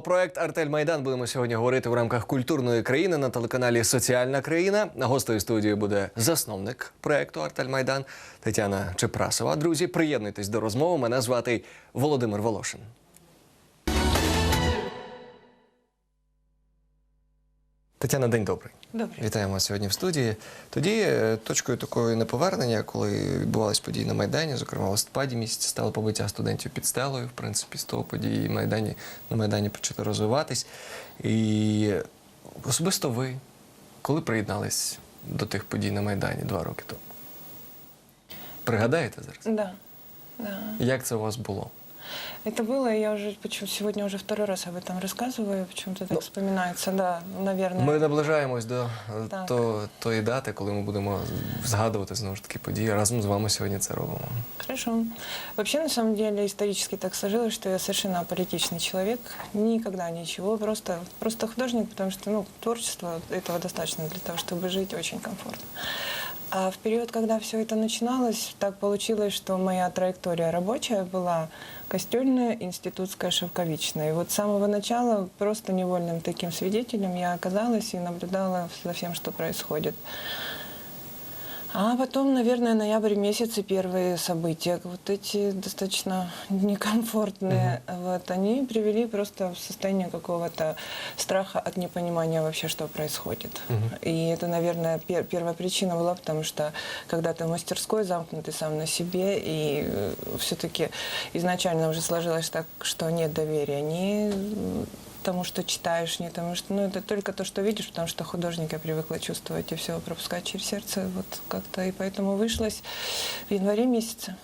Про проект Артель Майдан будемо сьогодні говорити в рамках культурної країни на телеканалі Соціальна країна. Гостею студії буде засновник проекту Артель Майдан Тетяна Чепрасова. Друзі, приєднуйтесь до розмови. Мене звати Володимир Волошин. Тетяна, день добрий. Добре. Вітаємо вас сьогодні в студії. Тоді е, точкою такої неповернення, коли відбувались події на Майдані, зокрема в листопаді місяці стало побиття студентів під стелою. В принципі, з того події Майдані, на Майдані почали розвиватись. І особисто ви, коли приєднались до тих подій на Майдані два роки тому? Пригадаєте зараз? Да. Да. Як це у вас було? Это было, я уже почему сегодня уже второй раз об этом рассказываю, почему-то так Ну, вспоминается, да, наверное. Ми наближаємось до е, Так. то, тої дати, коли ми будемо згадувати знову ж таки події. Разом з вами сьогодні це робимо. Хорошо. Вообще, на самом деле, исторически так сложилось, что я совершенно аполитичный человек. Никогда ничего, просто, просто художник, потому что ну, творчество этого достаточно для того, чтобы жить очень комфортно. А в период, когда все это начиналось, так получилось, что моя траектория рабочая была костюльная, институтская, шелковичная. И вот с самого начала просто невольным таким свидетелем я оказалась и наблюдала за всем, что происходит. А потом, наверное, ноябрь месяц и первые события, вот эти достаточно некомфортные, вот, они привели просто в состояние какого-то страха от непонимания вообще, что происходит. И это, наверное, пер- первая причина была, потому что когда ты в мастерской замкнутый сам на себе, и все-таки изначально уже сложилось так, что нет доверия ни тому, что читаешь, не тому, что... Ну, это только то, что видишь, потому что художник я привыкла чувствовать и все пропускать через сердце. Вот как-то и поэтому вышлось в январе месяце.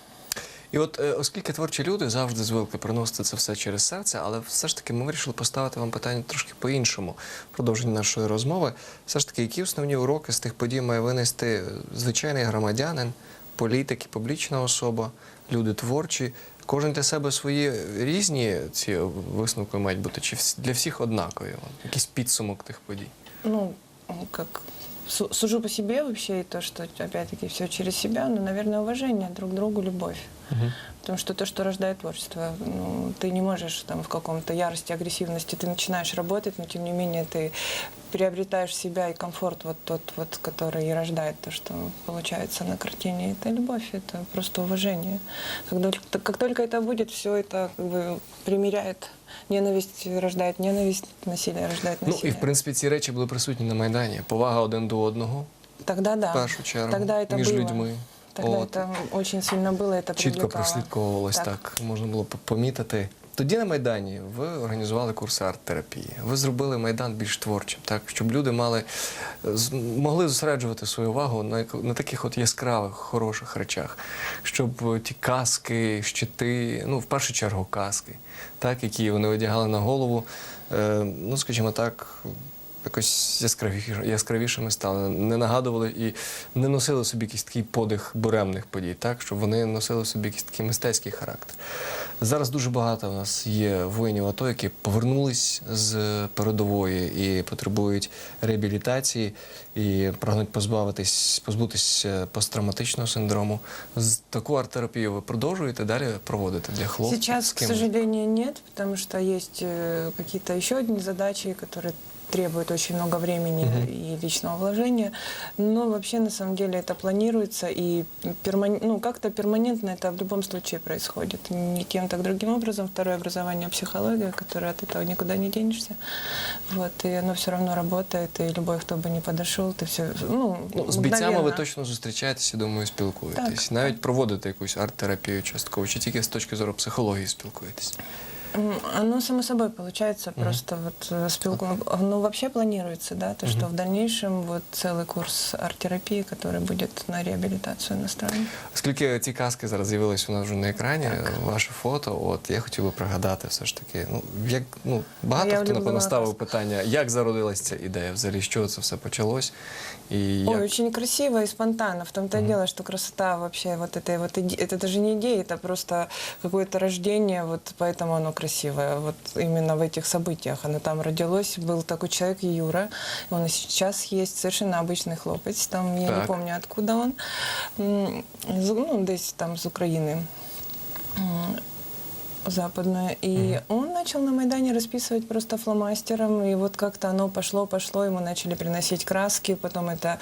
І от е, оскільки творчі люди завжди звикли приносити це все через серце, але все ж таки ми вирішили поставити вам питання трошки по-іншому в продовженні нашої розмови. Все ж таки, які основні уроки з тих подій має винести звичайний громадянин, політик і публічна особа, люди творчі. Кожен для себе свої різні ці висновки мають бути, чи вс- для всіх однакові? От, Якийсь підсумок тих подій. Ну, как су- сужу по себе вообще, и то, что опять-таки все через себя, но, наверное, уважение друг к другу, любовь. Потому что то, что рождает творчество, ну, ты не можешь там в каком-то ярости, агрессивности, ты начинаешь работать, но тем не менее ты приобретаешь себя и комфорт вот тот вот, который и рождает то, что получается на картине. Это любовь, это просто уважение. Когда, как только это будет, все это как бы примиряет. Ненависть рождает ненависть, насилие рождает Ну насилие. і в принципі ці речі були присутні на Майдані. Повага один до одного, Тогда да. в першу чергу, Тогда это між было. людьми. Тогда От. это очень сильно было, это чітко привлекало. прослідковувалось так. Так. можна було по- помітити. Тоді на Майдані ви організували курси арт-терапії. Ви зробили Майдан більш творчим, так щоб люди мали могли зосереджувати свою увагу на, на таких от яскравих, хороших речах, щоб ті каски, щити, ну в першу чергу каски, так, які вони одягали на голову, е, ну скажімо так. Якось яскравішими стали, не нагадували і не носили собі якийсь такий подих буремних подій, так щоб вони носили собі якийсь такий мистецький характер. Зараз дуже багато у нас є воїнів АТО, які повернулись з передової і потребують реабілітації і прагнуть позбавитись, позбутись е, посттравматичного синдрому. З таку арт-терапію ви продовжуєте далі проводити для хлопців? Сейчас, к сожалению, нет, потому что есть э, какие-то еще одни задачи, которые требуют очень много времени Мгм. и личного вложения. Но вообще, на самом деле, это планируется и перман... ну, как-то перманентно это в любом случае происходит. Никем так другим образом. Второе образование психология, которое от этого никуда не денешься. Вот, и оно все равно работает, и любой, кто бы не подошел, ты все, ну, Ну, з бійцями ви мгновенно. точно зустрічаєтеся, думаю, спілкуєтесь. Так, Навіть так. проводите якусь арт-терапію частково, чи тільки з точки зору психології спілкуєтесь? М, Оно само собой получается, просто вот э, спилку, ну вообще планируется, да, то, что Мгм. в дальнейшем вот целый курс арт-терапии, который будет на реабилитацию иностранных. Оскільки ці каски зараз з'явились у нас вже на екрані, Так. ваше фото, от я хотів би пригадати все ж таки. Ну як ну багато Я хто улюблена напевно ставив каска. питання, як зародилась ця ідея, взагалі, з чого це все почалось, і як Ой, очень красиво и спонтанно. В том-то и Мгм. дело, что красота вообще вот этой вот иде- это даже не идея, это просто какое-то рождение, вот поэтому оно красивое. Вот именно в этих событиях оно там родилось. Был такой человек Юра, он и сейчас есть совершенно обычный хлопец. Там я не Так. помню, откуда он. М, з- Ну, десь там з України. Западную. И он начал на Майдане расписывать просто фломастером. И вот как-то оно пошло-пошло, ему начали приносить краски. Потом это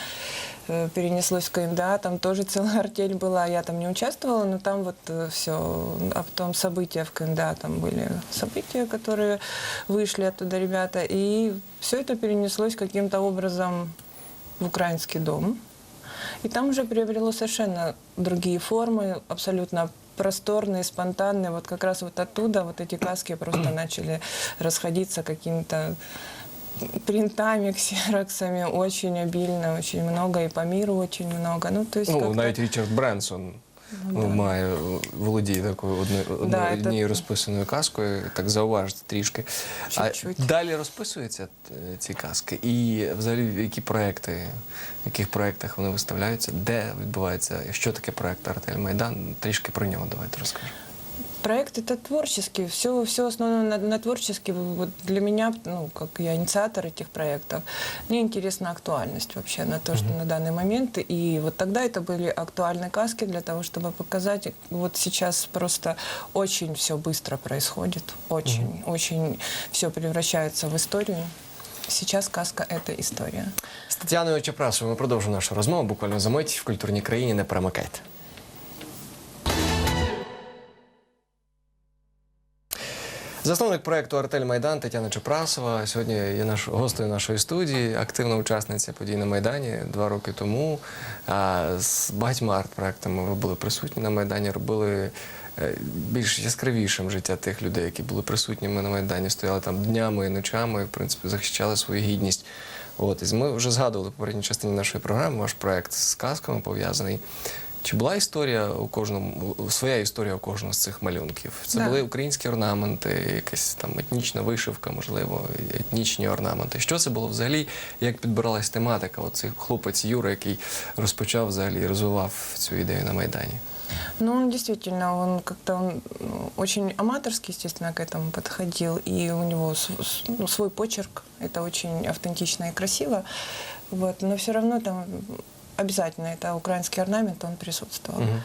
э, перенеслось в КМДА, там тоже целая артель была. Я там не участвовала, но там вот все. А потом события в КМДА, там были события, которые вышли оттуда ребята. И все это перенеслось каким-то образом в украинский дом. И там уже приобрело совершенно другие формы, абсолютно просторные, спонтанные. Вот как раз вот оттуда вот эти каски просто начали расходиться какими-то принтами, ксероксами очень обильно, очень много, и по миру очень много. Ну, то есть Ну, как-то- навіть Річард Бренсон Ну, має володіє такою одне- Да, однією розписаною казкою, так зауважити трішки. Чуть-чуть. А далі розписуються е, ці казки. І взагалі які проекти, в яких проектах вони виставляються, де відбувається, що таке проект Артель Майдан? Трішки про нього давайте розкажемо Проект это творческий, все, все основано на, на творческий. Вот для меня, ну, как я инициатор этих проектов, мне интересна актуальность вообще на то, что на данный момент. И вот тогда это были актуальные каски для того, чтобы показать. Вот сейчас просто очень все быстро происходит, очень, очень все превращается в историю. Сейчас каска это история. З Тетяною Чепрасовою ми продовжимо нашу розмову буквально за мить в культурній країні. Не перемикайте. Засновник проекту Артель Майдан Тетяна Чепрасова сьогодні є наш гостею нашої студії, активна учасниця подій на Майдані два роки тому. А, З багатьма арт-проектами ви були присутні на Майдані, робили е, більш яскравішим життя тих людей, які були присутніми на Майдані, стояли там днями і ночами, в принципі, захищали свою гідність. От, і ми вже згадували в попередній частині нашої програми ваш проект з казками пов'язаний. Чи була історія у кожному, своя історія у кожного з цих малюнків? Це Да. були українські орнаменти, якась там етнічна вишивка, можливо, етнічні орнаменти. Що це було взагалі? Як підбиралась тематика? Оцей хлопець Юра, який розпочав взагалі і розвивав цю ідею на Майдані? Ну, он действительно, он как-то он ну, очень аматорски, естественно, к этому подходил, и у него ну, свой почерк, это очень автентично и красиво, вот, но все равно там обязательно это украинский орнамент, он присутствовал. Мгм.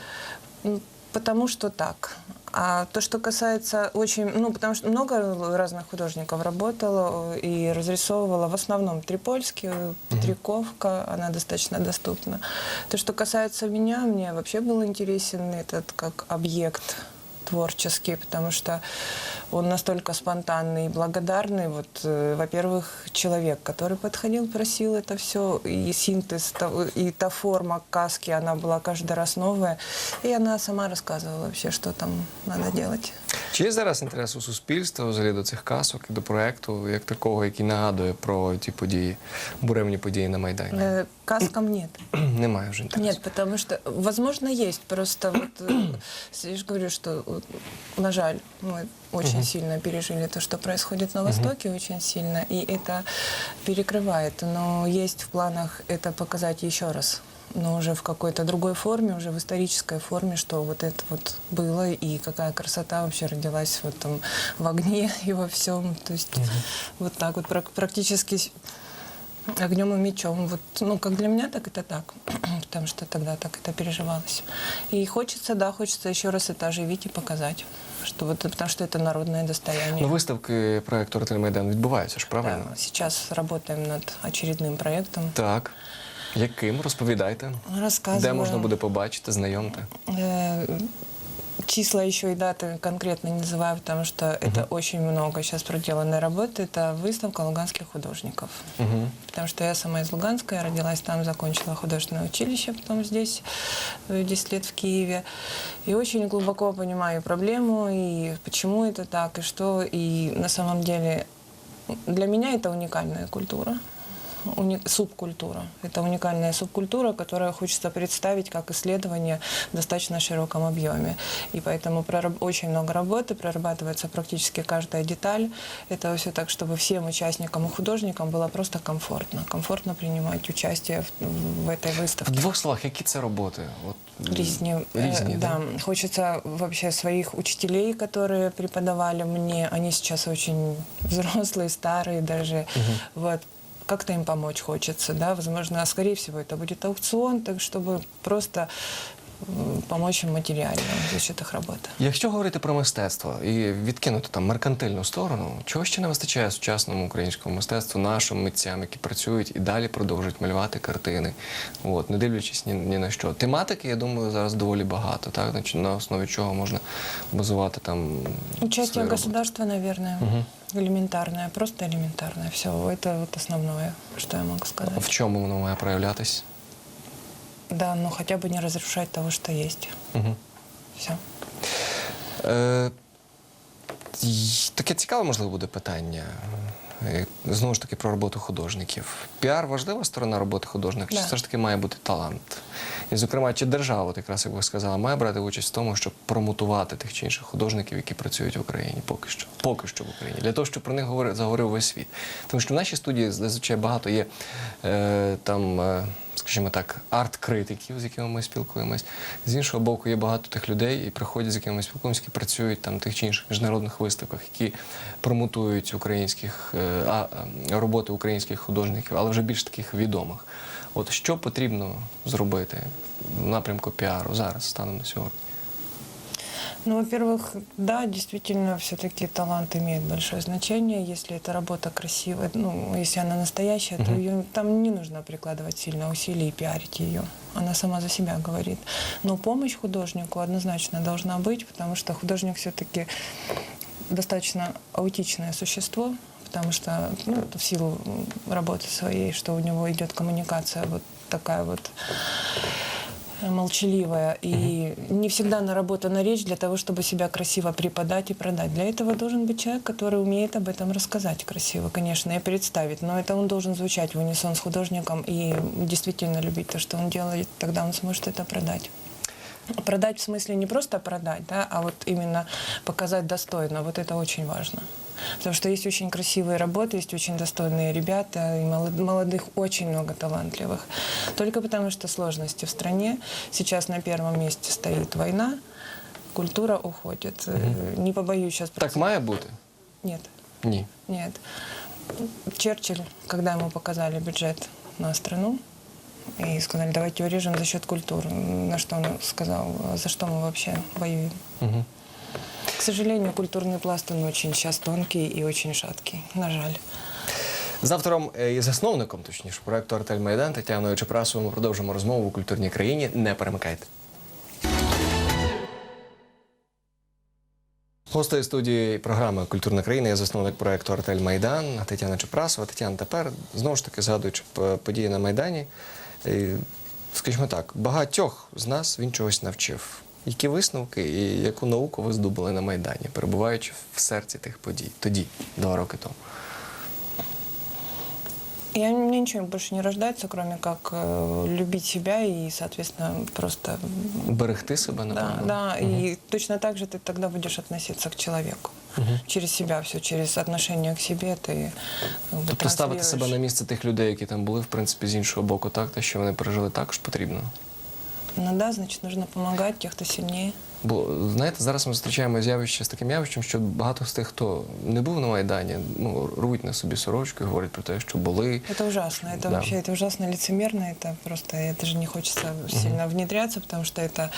Ну, Потому что так. А то, что касается очень, ну, потому что много разных художников работало и разрисовывала, в основном Трипольский, Триковка, она достаточно доступна. То, что касается меня, мне вообще был интересен этот как объект творческий, потому что он настолько спонтанный и благодарный. Вот, э, во-первых, человек, который подходил, просил это все, и синтез, того- и та форма каски, она была каждый раз новая. И она сама рассказывала вообще, что там надо делать. Чи є зараз інтерес у суспільства взагалі до цих казок і до проекту, як такого, який нагадує про ті події, буремні події на Майдані? Э, Каскам нет. Немає вже інтересу. Нет, потому что, возможно, есть. Просто вот, э, я же говорю, что, вот, на жаль, мы очень сильно пережили то, что происходит на Востоке, очень сильно, и это перекрывает. Но есть в планах это показать еще раз но уже в какой-то другой форме, уже в исторической форме, что вот это вот было, и какая красота вообще родилась в этом, в огне и во всем. То есть вот так вот прак- практически огнем и мечом. Вот, ну, как для меня, так это так. Потому что тогда так это переживалось. И хочется, да, хочется еще раз это оживить и показать. Что вот, потому что это народное достояние. Ну, виставки проекту Артель Майдан відбуваються ж, правильно? Да, сейчас работаем над очередным проектом. Так. Яким? Розповідайте. Рассказываю. Де можна буде побачити, знайомте? Э, Числа еще и даты конкретно не называю, потому что это очень много сейчас проделанной работы. Это выставка луганских художников. Угу. Потому что я сама из Луганска, я родилась там, закончила художественное училище, потом здесь, э, 10 лет в Киеве. И очень глубоко понимаю проблему, и почему это так, и что. И на самом деле для меня это уникальная культура. уни- субкультура. Это уникальная субкультура, которую хочется представить как исследование в достаточно широком объеме. И поэтому прораб- очень много работы, прорабатывается практически каждая деталь. Это все так, чтобы всем участникам и художникам было просто комфортно. Комфортно принимать участие в, в этой В выставке. двох словах, які це роботи? От, м, Різні, Різні, Э, да? да. Хочется вообще своих учителей, которые преподавали мне, они сейчас очень взрослые, старые даже, вот, как-то им помочь хочется, да, возможно, скорее всего, это будет аукцион, так чтобы просто м, помочь им материально за счет их работы. Якщо говорити про мистецтво і відкинути там меркантильну сторону, чого ще не вистачає сучасному українському мистецтву, нашим митцям, які працюють і далі продовжують малювати картини, от, не дивлячись ні, ні на що. Тематики, я думаю, зараз доволі багато, так? Значить, на основі чого можна базувати там. Участие свої роботи. государства, наверное, Мгм. элементарное, просто элементарное. Все, это вот основное, что я могу сказать. В чому воно має проявлятись? Да, но хотя бы не разрушать того, что есть. Угу. Все. Е, таке цікаве, можливо, буде питання. Е, Знову ж таки, про роботу художників. Піар важлива сторона роботи художника, чи Да. все ж таки має бути талант? І, зокрема, чи держава, от якраз як ви сказали, має брати участь в тому, щоб промотувати тих чи інших художників, які працюють в Україні поки що. Поки що в Україні, для того, щоб про них говорив, заговорив весь світ. Тому що в нашій студії зазвичай багато є е, там. Е, Скажімо так, арт-критиків, з якими ми спілкуємось. З іншого боку, є багато тих людей, і приходять, з якими ми спілкуємося, які працюють там тих чи інших міжнародних виставках, які промотують українських е, а, е, роботи українських художників, але вже більш таких відомих. От що потрібно зробити в напрямку піару зараз, станом на сьогодні? Ну, во-первых, да, действительно, все-таки талант имеет большое значение. Если эта работа красивая, ну, если она настоящая, то Мгм. ее там не нужно прикладывать сильно усилий и пиарить ее. Она сама за себя говорит. Но помощь художнику однозначно должна быть, потому что художник все-таки достаточно аутичное существо, потому что ну, в силу работы своей, что у него идет коммуникация вот такая вот молчаливая и не всегда наработана речь для того, чтобы себя красиво преподать и продать. Для этого должен быть человек, который умеет об этом рассказать красиво, конечно, и представить. Но это он должен звучать в унисон с художником и действительно любить то, что он делает, тогда он сможет это продать. Продать в смысле не просто продать, да, а вот именно показать достойно. Вот это очень важно. Потому что есть очень красивые работы, есть очень достойные ребята, и молод- молодых очень много талантливых. Только потому что сложности в стране. Сейчас на первом месте стоит война, культура уходит. Э, Не побоюсь сейчас... Так має бути? Нет, Ні. нет. Черчилль, когда ему показали бюджет на страну, и сказали, давайте урежем за счет культуры. На что он сказал, «А за что мы вообще воюем? Угу. К сожалению, культурный пласт, он очень сейчас тонкий и очень шаткий. На жаль. З автором е, і засновником, точніше, проекту Артель Майдан Тетяною Чепрасовою продовжимо розмову у культурній країні. Не перемикайте. Гостею студії програми Культурна країна є засновник проекту Артель Майдан Тетяна Чепрасова. Тетяна, тепер знову ж таки згадуючи події на Майдані, скажімо так, багатьох з нас він чогось навчив. Які висновки і яку науку ви здобули на Майдані, перебуваючи в серці тих подій тоді, два роки тому? Я, мне ничего больше не рождается, кроме как э, любить себя и, соответственно, просто... Берегти себе, Да, напевно. да, и точно так же ты тогда будешь относиться к человеку. Через себя все, через отношение к себе ты как бы, Тобто ставити себе на транслируешь. місце тих людей, які там були, в принципі, з іншого боку, так, те, що вони пережили, також потрібно. Ну да, значит, нужно помогать тех, кто сильнее. Бо знаєте, зараз ми зустрічаємо з'явище з таким явищем, що багато з тих, хто не був на Майдані, ну рвуть на собі сорочку і говорять про те, що були. Это ужасно, это Да. вообще это ужасно лицемерно, это просто это же не хочется сильно внедряться, потому что это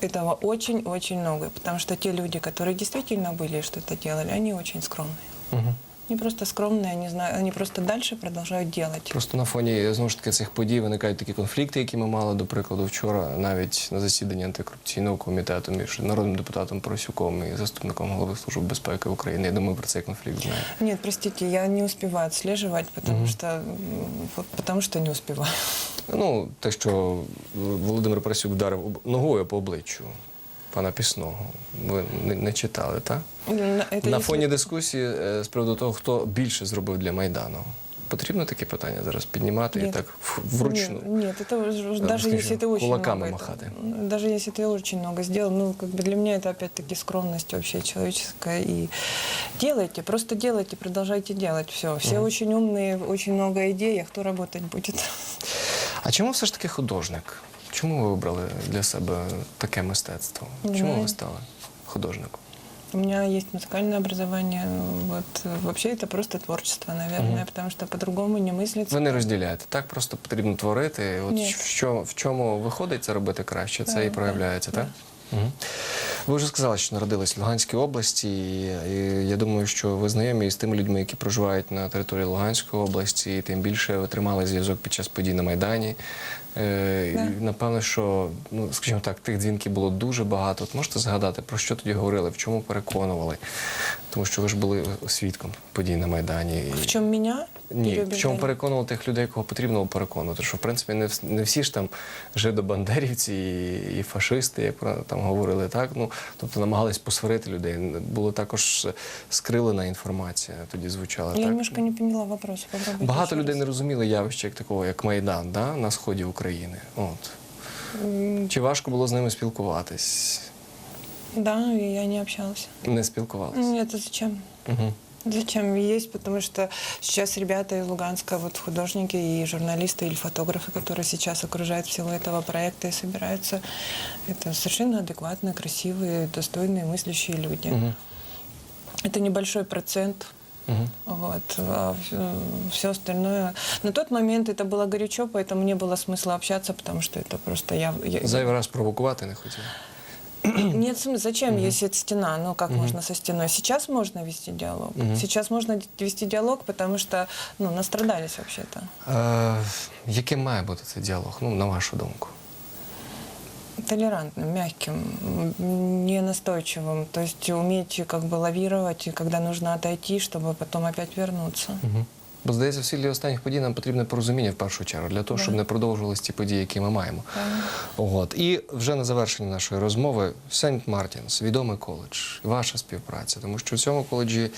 этого очень-очень много, потому что те люди, которые действительно были и что-то делали, они очень скромные. Угу. Они просто скромные, они знают, они просто дальше продолжают делать. Просто на фоні знову ж таки цих подій виникають такі конфлікти, які ми мали, до прикладу, вчора, навіть на засіданні антикорупційного комітету між народним депутатом Поросюком і заступником голови служби безпеки України. Я думаю, про цей конфлікт знає. Нет, простите, я не успеваю отслеживать, потому Мгм. что м, потому что не успеваю. Ну, те, що Володимир Парасюк вдарив ногою по обличчю пана Пісного. Ви не, не читали, так? На- Это На если- фоні дискусії е, з приводу того, хто більше зробив для Майдану. Потрібно такі питання зараз піднімати і Нет. так в- вручну. Нет, нет, это уже- Да, даже скажем, если ты очень кулаками много, махаты. это- даже если ты очень много сделал, ну как бы для меня это опять-таки скромность вообще человеческая и делайте, просто делайте, продолжайте делать все. Все очень умные, очень много идей, а кто работать будет? А чому все ж таки художник? Чому ви вибрали для себе таке мистецтво? Не Чому знаю. ви стали художником? У меня есть музыкальное образование. Вот э, вообще это просто творчество, наверное, Мгм. потому что по-другому не мыслится. Ви не розділяєте. Так просто потрібно творити. От Ні. в, що, в чому виходить це робити краще, це Так, і проявляється, так? так. Угу. Ви вже сказали, що народились в Луганській області. І, і я думаю, що ви знайомі з тими людьми, які проживають на території Луганської області, і тим більше отримали зв'язок під час подій на Майдані. Е, і Напевно, що ну, скажімо так, тих дзвінків було дуже багато. От можете згадати, про що тоді говорили, в чому переконували? Тому що ви ж були свідком подій на Майдані. І- В чем меня? ні, в чому переконували тих людей, кого потрібно було переконувати. Що в принципі не, не всі ж там жидобандерівці і, і фашисти, як там говорили, так ну тобто намагались посварити людей. Була також скрилена інформація. Тоді звучала Я так. немножко не поняла вопрос. Багато людей раз. не розуміли явище як такого, як Майдан, да, на сході України. От М, чи важко було з ними спілкуватись? Да, и я не общалась. Не спілкувалися. Нет, а зачем? Угу. Зачем есть? Потому что сейчас ребята из Луганска, вот художники и журналисты или фотографы, которые сейчас окружают всего этого проекта и собираются, это совершенно адекватные, красивые, достойные, мыслящие люди. Угу. Это небольшой процент. Угу. Вот, а все остальное. На тот момент это было горячо, поэтому не было смысла общаться, потому что это просто я. я- Зайвий раз провокувати не хотів. Нет смысла. Зачем, если это стена? Ну, как Мгм. можно со стеной? Сейчас можно вести диалог. Мгм. Сейчас можно вести диалог, потому что, ну, настрадались вообще-то. Е, яким має бути цей діалог? Ну, на вашу думку? Толерантным, мягким, м, не настойчивым. То есть уметь как бы лавировать, и когда нужно отойти, чтобы потом опять вернуться. Угу. Бо здається, в для останніх подій нам потрібне порозуміння в першу чергу для того, щоб не продовжувалися ті події, які ми маємо. От. І вже на завершення нашої розмови Сент Мартінс, відомий коледж, ваша співпраця, тому що в цьому коледжі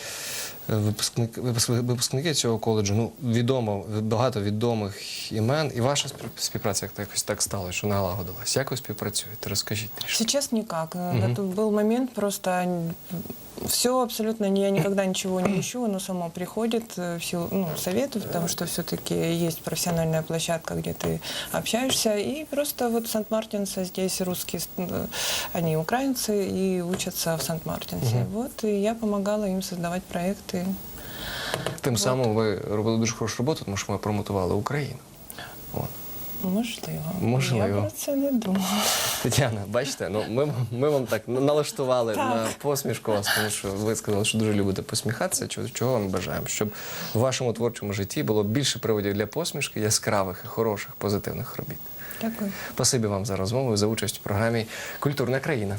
е, випускник, випуск- випускники цього коледжу, ну відомо багато відомих імен, і ваша спів- співпраця як якось так стало, що налагодилась. Як ви співпрацюєте? Розкажіть трішки. Сейчас никак. Мгм. Это был момент просто все абсолютно не- я никогда ничего не ищу, оно само приходит э, в силу ну, советов, потому что все-таки есть профессиональная площадка, где ты общаешься, и просто вот Сант-Мартинса здесь русские, э, они украинцы и учатся в Сант-Мартинсе. Мгм. Вот, и я помогала им создавать проекты. Тим От. самим ви робили дуже хорошу роботу, тому що ми промотували Україну. От. Можливо. Можливо. Я про це не думала. Тетяна, бачите, ну ми, ми вам так налаштували Так. на посмішку вас, тому що ви сказали, що дуже любите посміхатися. Чого, чого вам бажаємо? Щоб в вашому творчому житті було більше приводів для посмішки, яскравих і хороших, позитивних робіт. Дякую. Спасибі вам за розмову і за участь у програмі Культурна країна.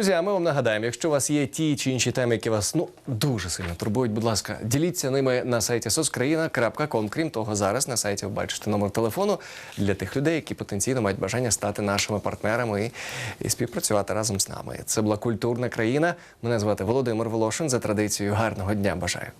Друзі, а ми вам нагадаємо, якщо у вас є ті чи інші теми, які вас ну дуже сильно турбують, будь ласка, діліться ними на сайті soskraїна.com. Крім того, зараз на сайті ви бачите номер телефону для тих людей, які потенційно мають бажання стати нашими партнерами і, і співпрацювати разом з нами. Це була культурна країна. Мене звати Володимир Волошин. За традицією гарного дня бажаю.